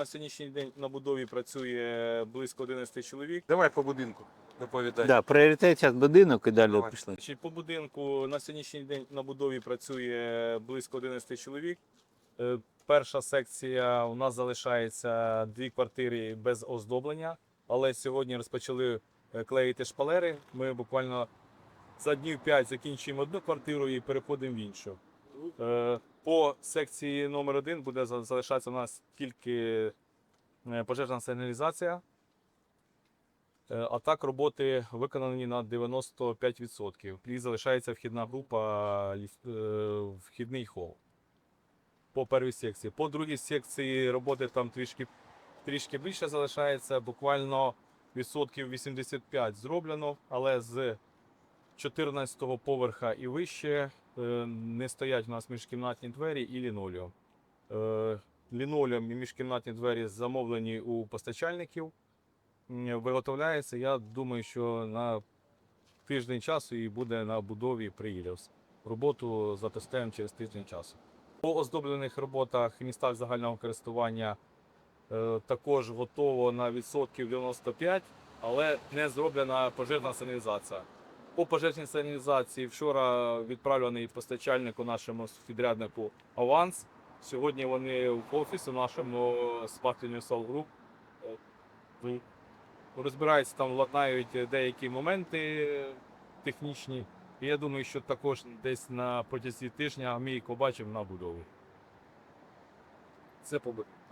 На сьогоднішній день на будові працює близько 11 чоловік. Давай по будинку доповідай. Да, пріоритет зараз будинок і далі Давай. пішли. Значить, по будинку на сьогоднішній день на будові працює близько 11 чоловік. Е, Перша секція у нас залишається дві квартири без оздоблення, але сьогодні розпочали е, клеїти шпалери. Ми буквально за днів 5 закінчуємо одну квартиру і переходимо в іншу. Е, По секції номер 1 буде за- залишатися у нас тільки е, пожежна сигналізація. Е, А так роботи виконані на 95%. І залишається вхідна група, е, вхідний хол. По першій секції. По другій секції роботи там трішки, трішки більше залишається, буквально відсотків 85 зроблено, але з 14-го поверха і вище не стоять у нас міжкімнатні двері і лінолеум. Е, і міжкімнатні двері замовлені у постачальників виготовляється. Я думаю, що на тиждень часу і буде на будові приїлявс. Роботу затестуємо через тиждень часу. По оздоблених роботах містах загального користування е, також готово на відсотків 95, але не зроблена пожежна сигналізація. По пожежній сигналізації вчора відправлений постачальнику нашому підряднику аванс. Сьогодні вони в офісі нашому Group. Е, розбираються там, ладнають деякі моменти технічні. І я думаю, що також десь на протязі тижня ми їх побачимо на будові. Це по